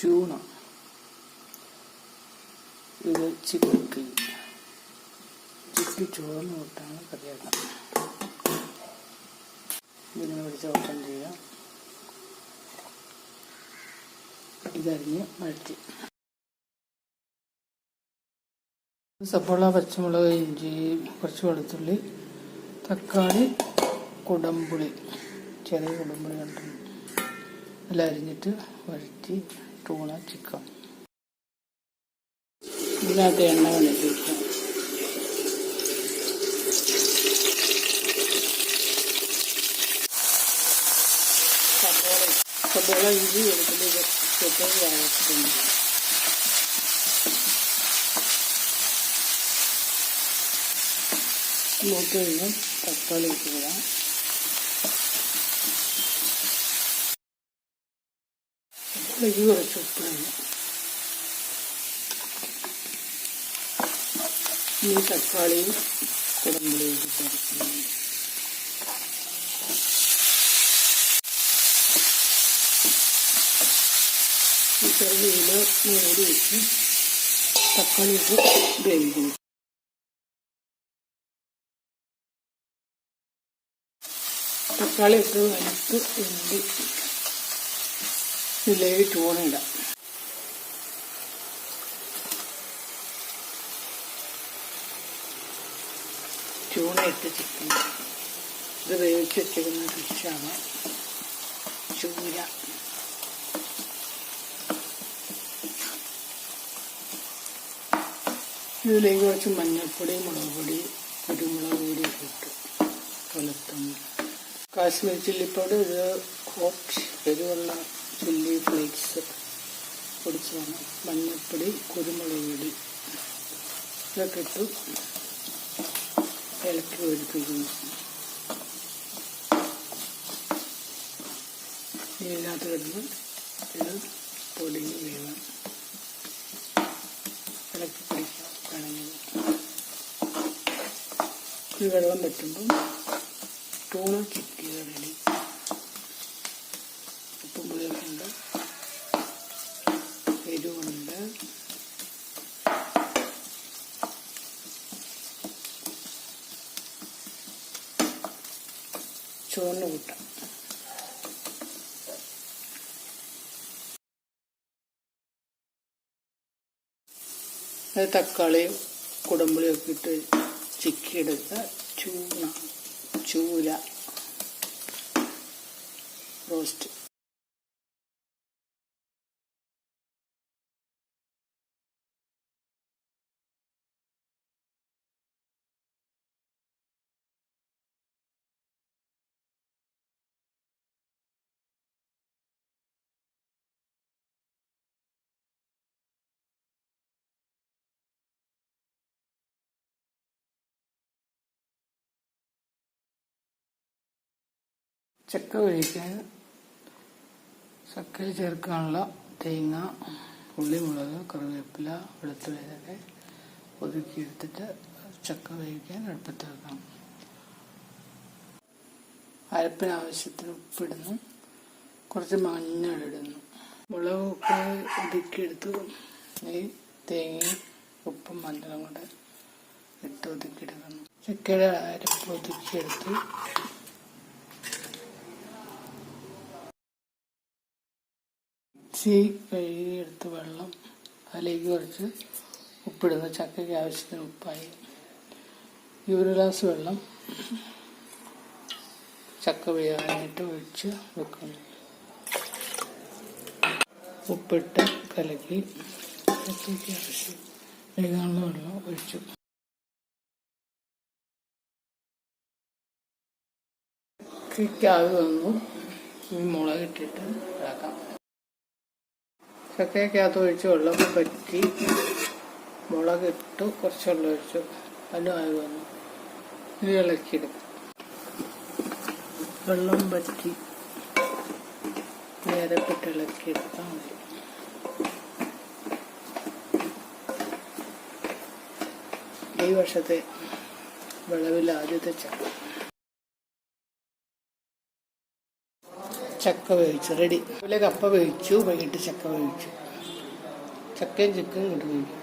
ചൂണ ഇത് ചിക്കി ചിക്കി ചുവന്ന് വിട്ടാണ് കറിയാക്കാം ഇതിനെ പിടിച്ച് ഓപ്പൺ ചെയ്യാം ഇതരിഞ്ഞ് വഴറ്റി സപ്പോള പച്ചമുളക് ഇഞ്ചി കുറച്ച് വെളുത്തുള്ളി തക്കാളി കുടമ്പുളി ചെറിയ കുടമ്പുളി കണ്ടു എല്ലാം അരിഞ്ഞിട്ട് വഴറ്റി ടൂണ ചിക്കൻ ഇതിനകത്ത് എണ്ണ കണ്ടിട്ട് വയ്ക്കാം സബോള സബോള ഇഞ്ചി വെളുത്തുള്ളി ഇതൊക്കെ വഴറ്റുന്നു മൂത്ത് കഴിഞ്ഞ് തക്കാളിക്ക് കുറച്ച് ഉപ്പിടുന്നു ഈ തക്കാളിയും കുടമ്പുളിയും ഈ ചെറുതിയിൽ മൂടി വെച്ച് തക്കാളി വേവിക്കും തക്കാളി ഇട്ട് വലുത്ത് വെന്തി ഇതിലേക്ക് ചൂണിടാം ചൂണ ഇട്ട് ചിക്കൻ ഇത് വേവിച്ച് ഫിഷാണ് ചൂര. ഇതിലേക്ക് കുറച്ച് മഞ്ഞൾപ്പൊടി മുളക് പൊടി കുരുമുളക് പൊടി ഇട്ട് കൊലത്തുന്നു കാശ്മീർ ചില്ലി പൗഡർ ഇത് ഹോട്ട് എരിവുള്ള ചില്ലി ഫ്ലേക്സ് പൊടിച്ചതാണ്. മഞ്ഞൾപ്പൊടി കുരുമുളക് പൊടി ഇതൊക്കെ ഇട്ട് ഇളക്കി ഒഴിപ്പിക്കുന്നു ഇതിനകത്ത് കിടന്ന് ഇത് പൊടി വീഴാം ഇളക്കി പിടിക്കാം ഈ വെള്ളം പറ്റുമ്പം ടൂണ ചിക്കിയത് റെഡി ഉപ്പും പുളിയൊക്കെ ഉണ്ട് എരിവുണ്ട്. ചുവന്ന കൂട്ട. അത് തക്കാളിയും കുടമ്പുളിയും ഒക്കെ ഇട്ട് ചിക്കിയെടുത്ത ചൂണ ചൂല റോസ്റ്റ് ചക്ക വേവിക്കാൻ ചക്കയിൽ ചേർക്കാനുള്ള തേങ്ങ ഉള്ളിമുളക് കറിവേപ്പില വെളുത്തുള്ളി ഇതൊക്കെ ഒതുക്കിയെടുത്തിട്ട് ചക്ക വേവിക്കാൻ അടുപ്പത്ത് വെക്കണം അരപ്പിന് ആവശ്യത്തിന് ഉപ്പിടുന്നു. കുറച്ച് മഞ്ഞളിടുന്നു മുളക് ഉപ്പ് ഒതുക്കിയെടുത്ത്. ഈ തേങ്ങയും ഉപ്പും മഞ്ഞളും കൂടെ ഇട്ട് ഒതുക്കിയെടുക്കുന്നു. ചക്കയുടെ അരപ്പ് ഒതുക്കിയെടുത്ത്. ഇച്ചി കഴുകിയെടുത്ത് വെള്ളം അതിലേക്ക് കുറച്ച് ഉപ്പിടുന്നു. ചക്കയ്ക്ക് ആവശ്യത്തിന് ഉപ്പായി. ഒരു ഗ്ലാസ് വെള്ളം ചക്ക വേകാനായിട്ട് ഒഴിച്ച് വെക്കുന്നു. ഉപ്പിട്ട് കലക്കി ചക്കയ്ക്ക് ആവശ്യം വേകാനുള്ള വെള്ളം ഒഴിച്ചു. ചക്കയ്ക്കാവ് വന്നു. ഈ മുളകിട്ടിട്ട് ഇളക്കാം. ചക്കയ്ക്കകത്ത് ഒഴിച്ച് വെള്ളം പറ്റി മുളകിട്ട് കുറച്ച് വെള്ളം ഒഴിച്ചു അതിനുമായി വന്നു. ഇനി ഇളക്കിയെടുക്കും വെള്ളം പറ്റി നേരെ പെട്ട് ഇളക്കിയെടുത്താൽ മതി. ഈ വർഷത്തെ വിളവിൽ ആദ്യത്തെ ചക്ക. ചക്ക വേവിച്ചു റെഡി. രാവിലെ കപ്പ വേവിച്ചു വൈകിട്ട് ചക്ക വേവിച്ചു. ചക്കയും ചിക്കനും കിട്ടും